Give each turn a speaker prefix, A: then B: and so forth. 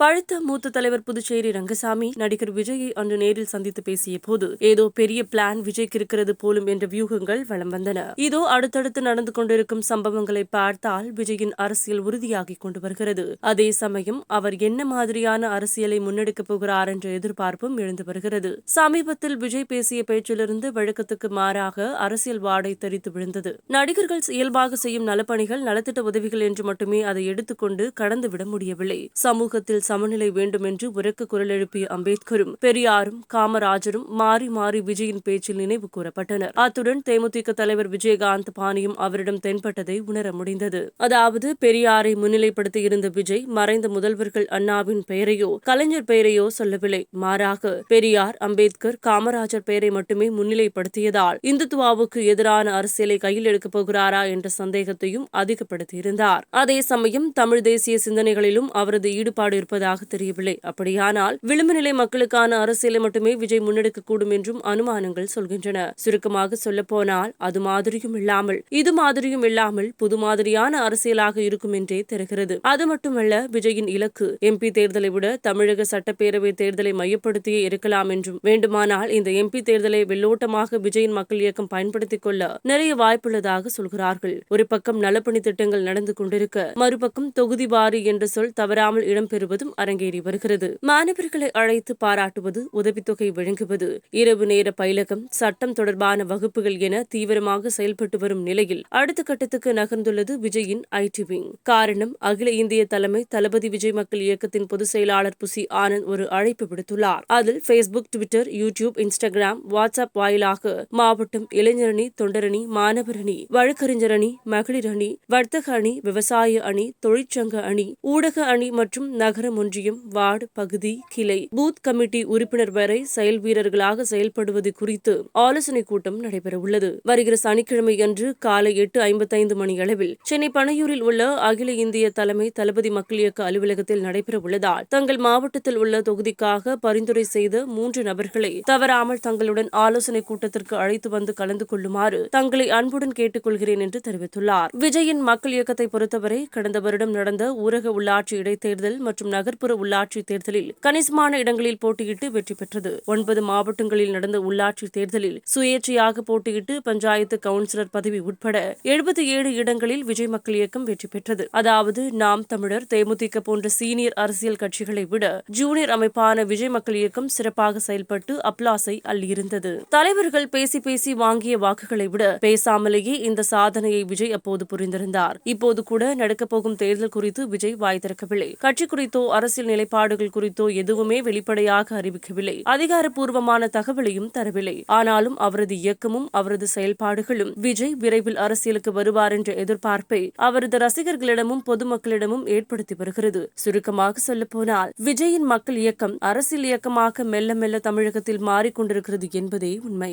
A: பழுத்த மூத்த தலைவர் புதுச்சேரி ரங்கசாமி நடிகர் விஜயை அன்று நேரில் சந்தித்து பேசிய போது ஏதோ பெரிய பிளான் விஜய்க்கு இருக்கிறது போலும் என்ற வியூகங்கள் வலம் வந்தன. இதோ அடுத்தடுத்து நடந்து கொண்டிருக்கும் சம்பவங்களை பார்த்தால் விஜயின் அரசியல் உறுதியாகி கொண்டு வருகிறது. அதே சமயம் அவர் என்ன மாதிரியான அரசியலை முன்னெடுக்கப் போகிறார் என்ற எதிர்பார்ப்பும் எழுந்து வருகிறது. சமீபத்தில் விஜய் பேசிய பேச்சிலிருந்து வழக்கத்துக்கு மாறாக அரசியல் வாடை தெரித்து விழுந்தது. நடிகர்கள் இயல்பாக செய்யும் நலப்பணிகள் நலத்திட்ட உதவிகள் என்று மட்டுமே அதை எடுத்துக்கொண்டு கடந்துவிட முடியவில்லை. சமூகத்தில் சமநிலை வேண்டும் என்று உரக்க குரல் எழுப்பிய அம்பேத்கரும் பெரியாரும் காமராஜரும் மாறி மாறி விஜயின் பேச்சில் நினைவு கூறப்பட்டனர். அத்துடன் தேமுதிக தலைவர் விஜயகாந்த் பாணியும் அவரிடம் தென்பட்டதை உணர முடிந்தது. அதாவது பெரியாரை முன்னிலைப்படுத்தி இருந்த விஜய் மறைந்த முதல்வர்கள் அண்ணாவின் பெயரையோ கலைஞர் பெயரையோ சொல்லவில்லை. மாறாக பெரியார் அம்பேத்கர் காமராஜர் பெயரை மட்டுமே முன்னிலைப்படுத்தியதால் இந்துத்துவாவுக்கு எதிரான அரசியலை கையில் எடுக்கப் போகிறாரா என்ற சந்தேகத்தையும் அதிகப்படுத்தியிருந்தார். அதே சமயம் தமிழ் தேசிய சிந்தனைகளிலும் அவரது ஈடுபாடு இருப்பது இருப்பதாக தெரியவில்லை. அப்படியானால் விளிம்பு நிலை மக்களுக்கான அரசியலை மட்டுமே விஜய் முன்னெடுக்கக்கூடும் என்றும் அனுமானங்கள் சொல்கின்றன. சுருக்கமாக சொல்லப்போனால் அது மாதிரியும் இல்லாமல் இது மாதிரியும் இல்லாமல் புது மாதிரியான அரசியலாக இருக்கும் என்றே தெரிகிறது. அது மட்டுமல்ல விஜயின் இலக்கு எம்பி தேர்தலை விட தமிழக சட்டப்பேரவை தேர்தலை மையப்படுத்தியே இருக்கலாம் என்றும். வேண்டுமானால் இந்த எம்பி தேர்தலை வெள்ளோட்டமாக விஜயின் மக்கள் இயக்கம் பயன்படுத்திக் கொள்ள நிறைய வாய்ப்புள்ளதாக சொல்கிறார்கள். ஒரு பக்கம் நலப்பணி திட்டங்கள் நடந்து கொண்டிருக்க மறுபக்கம் தொகுதி வாரி என்ற சொல் தவறாமல் இடம்பெறுவதும் அரங்கேறி வருகிறது. மாணவர்களை அழைத்து பாராட்டுவது உதவித்தொகை வழங்குவது இரவு நேர பயிலகம் சட்டம் தொடர்பான வகுப்புகள் என தீவிரமாக செயல்பட்டு வரும் நிலையில் அடுத்த கட்டத்துக்கு நகர்ந்துள்ளது விஜயின் ஐடி விங். காரணம் அகில இந்திய தலைமை தளபதி விஜய் மக்கள் இயக்கத்தின் பொதுச் செயலாளர் புசி ஆனந்த் ஒரு அழைப்பு விடுத்துள்ளார். அதில் Facebook Twitter YouTube Instagram WhatsApp வாயிலாக மாவட்டம் இளைஞரணி தொண்டரணி மாணவரணி வழக்கறிஞரணி மகளிர் அணி வர்த்தக அணி விவசாய அணி தொழிற்சங்க அணி ஊடக அணி மற்றும் நகரம் ஒன்றியம் வார்டு பகுதி கிளை பூத் கமிட்டி உறுப்பினர் வரை செயல் வீரர்களாக செயல்படுவது குறித்து ஆலோசனைக் கூட்டம் நடைபெறவுள்ளது. வருகிற சனிக்கிழமை அன்று காலை எட்டு ஐம்பத்தைந்து மணி அளவில் சென்னை பனையூரில் உள்ள அகில இந்திய தலைமை தளபதி மக்கள் இயக்க அலுவலகத்தில் நடைபெறவுள்ளதால் தங்கள் மாவட்டத்தில் உள்ள தொகுதிக்காக பரிந்துரை செய்த மூன்று நபர்களை தவறாமல் தங்களுடன் ஆலோசனைக் கூட்டத்திற்கு அழைத்து வந்து கலந்து கொள்ளுமாறு தங்களை அன்புடன் கேட்டுக் கொள்கிறேன் என்று தெரிவித்துள்ளார். விஜயின் மக்கள் இயக்கத்தை பொறுத்தவரை கடந்த வருடம் நடந்த ஊரக உள்ளாட்சி இடைத்தேர்தல் மற்றும் நகர்ப்புற உள்ளாட்சி தேர்தலில் கணிசமான இடங்களில் போட்டியிட்டு வெற்றி பெற்றது. ஒன்பது மாவட்டங்களில் நடந்த உள்ளாட்சி தேர்தலில் சுயேட்சையாக போட்டியிட்டு பஞ்சாயத்து கவுன்சிலர் பதவி உட்பட எழுபத்தி ஏழு இடங்களில் விஜய் மக்கள் இயக்கம் வெற்றி பெற்றது. அதாவது நாம் தமிழர் தேமுதிக போன்ற சீனியர் அரசியல் கட்சிகளை விட ஜூனியர் அமைப்பான விஜய் மக்கள் இயக்கம் சிறப்பாக செயல்பட்டு அப்லாஸை அள்ளியிருந்தது. தலைவர்கள் பேசி பேசி வாங்கிய வாக்குகளை விட பேசாமலேயே இந்த சாதனையை விஜய் அப்போது புரிந்திருந்தார். இப்போது கூட நடக்கப் போகும் தேர்தல் குறித்து விஜய் வாய் திறக்கவில்லை. கட்சி குறித்தோ அரசியல் நிலைப்பாடுகள் குறித்தோ எதுவுமே வெளிப்படையாக அறிவிக்கவில்லை. அதிகாரப்பூர்வமான தகவலையும் தரவில்லை. ஆனாலும் அவரது இயக்கமும் அவரது செயல்பாடுகளும் விஜய் விரைவில் அரசியலுக்கு வருவார் என்ற எதிர்பார்ப்பை அவரது ரசிகர்களிடமும் பொதுமக்களிடமும் ஏற்படுத்தி வருகிறது. சுருக்கமாக சொல்லப்போனால் விஜயின் மக்கள் இயக்கம் அரசியல் இயக்கமாக மெல்ல மெல்ல தமிழகத்தில் மாறிக்கொண்டிருக்கிறது என்பதே உண்மை.